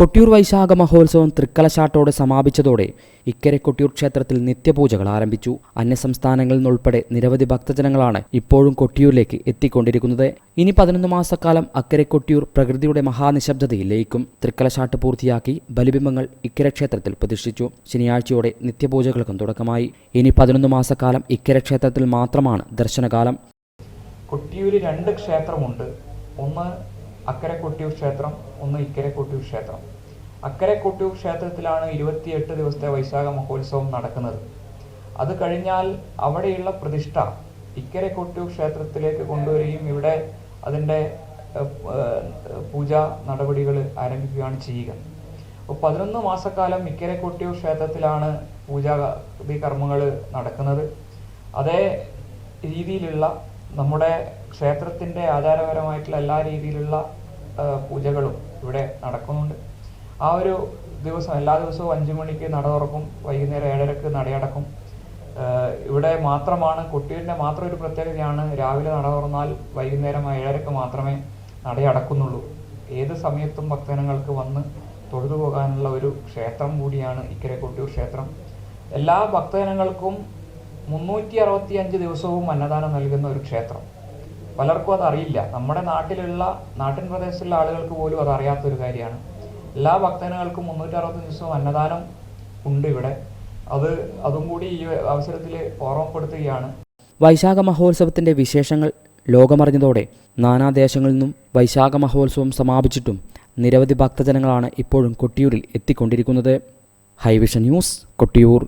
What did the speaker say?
കൊട്ടിയൂർ വൈശാഖ മഹോത്സവം തൃക്കലശാട്ടോടെ സമാപിച്ചതോടെ ഇക്കരെ കൊട്ടിയൂർ ക്ഷേത്രത്തിൽ നിത്യപൂജകൾ ആരംഭിച്ചു. അന്യസംസ്ഥാനങ്ങളിൽ നിന്നുൾപ്പെടെ നിരവധി ഭക്തജനങ്ങളാണ് ഇപ്പോഴും കൊട്ടിയൂരിലേക്ക് എത്തിക്കൊണ്ടിരിക്കുന്നത്. ഇനി പതിനൊന്ന് മാസക്കാലം അക്കരെ കൊട്ടിയൂർ പ്രകൃതിയുടെ മഹാനിശബ്ദതയിൽ ലയിക്കും. തൃക്കലശാട്ട് പൂർത്തിയാക്കി ബലിബിംബങ്ങൾ ഇക്കരെ ക്ഷേത്രത്തിൽ പ്രതിഷ്ഠിച്ചു. ശനിയാഴ്ചയോടെ നിത്യപൂജകൾക്കും തുടക്കമായി. ഇനി പതിനൊന്ന് മാസക്കാലം ഇക്കരെ ക്ഷേത്രത്തിൽ മാത്രമാണ് ദർശനകാലം. കൊട്ടിയൂര് രണ്ട് ക്ഷേത്രമുണ്ട്. ഒന്ന് അക്കരെ കൊട്ടിയൂർ ക്ഷേത്രം ഒന്ന് ഇക്കരെ കൊട്ടിയൂർ ക്ഷേത്രം. അക്കരെ കൊട്ടിയൂർ ക്ഷേത്രത്തിലാണ് ഇരുപത്തിയെട്ട് ദിവസത്തെ വൈശാഖ മഹോത്സവം നടക്കുന്നത്. അത് കഴിഞ്ഞാൽ അവിടെയുള്ള പ്രതിഷ്ഠ ഇക്കരെ കൊട്ടിയൂർ ക്ഷേത്രത്തിലേക്ക് കൊണ്ടുവരികയും ഇവിടെ അതിന്റെ പൂജ നടപടികൾ ആരംഭിക്കുകയാണ് ചെയ്യുക. അപ്പോൾ പതിനൊന്ന് മാസക്കാലം ഇക്കരെ കൊട്ടിയൂർ ക്ഷേത്രത്തിലാണ് പൂജാ കർമ്മങ്ങൾ നടക്കുന്നത്. അതേ രീതിയിലുള്ള നമ്മുടെ ക്ഷേത്രത്തിന്റെ ആചാരപരമായിട്ടുള്ള എല്ലാ രീതിയിലുള്ള പൂജകളും ഇവിടെ നടക്കുന്നുണ്ട്. ആ ഒരു ദിവസം എല്ലാ ദിവസവും അഞ്ചു മണിക്ക് നട തുറക്കും വൈകുന്നേരം ഏഴരക്ക് നടയടക്കും. ഇവിടെ മാത്രമാണ് കുട്ടികളുടെ മാത്രം ഒരു പ്രത്യേകതയാണ് രാവിലെ നട തുറന്നാൽ വൈകുന്നേരം ഏഴരക്ക് മാത്രമേ നടയടക്കുന്നുള്ളൂ. ഏത് സമയത്തും ഭക്തജനങ്ങൾക്ക് വന്ന് തൊഴുതു പോകാനുള്ള ഒരു ക്ഷേത്രം കൂടിയാണ് ഇക്കരെ കൊട്ടിയൂർ ക്ഷേത്രം. എല്ലാ ഭക്തജനങ്ങൾക്കും മുന്നൂറ്റി അറുപത്തി അഞ്ച് ദിവസവും അന്നദാനം നൽകുന്ന ഒരു ക്ഷേത്രം. പലർക്കും അതറിയില്ല നമ്മുടെ നാട്ടിലുള്ള നാട്ടിൻ പ്രദേശത്തുള്ള ആളുകൾക്ക് പോലും അത് കാര്യമാണ്. എല്ലാ ഭക്തജനങ്ങൾക്കും മുന്നൂറ്റി അറുപത്തി ദിവസവും അന്നദാനം ഉണ്ട് ഇവിടെ. അത് അതും കൂടി ഈ അവസരത്തിൽ ഓർമ്മപ്പെടുത്തുകയാണ്. വൈശാഖ മഹോത്സവത്തിന്റെ വിശേഷങ്ങൾ ലോകമറിഞ്ഞതോടെ നാനാദേശങ്ങളിൽ നിന്നും വൈശാഖ മഹോത്സവം സമാപിച്ചിട്ടും നിരവധി ഭക്തജനങ്ങളാണ് ഇപ്പോഴും കൊട്ടിയൂരിൽ എത്തിക്കൊണ്ടിരിക്കുന്നത്. Highvision news Kottiyoor.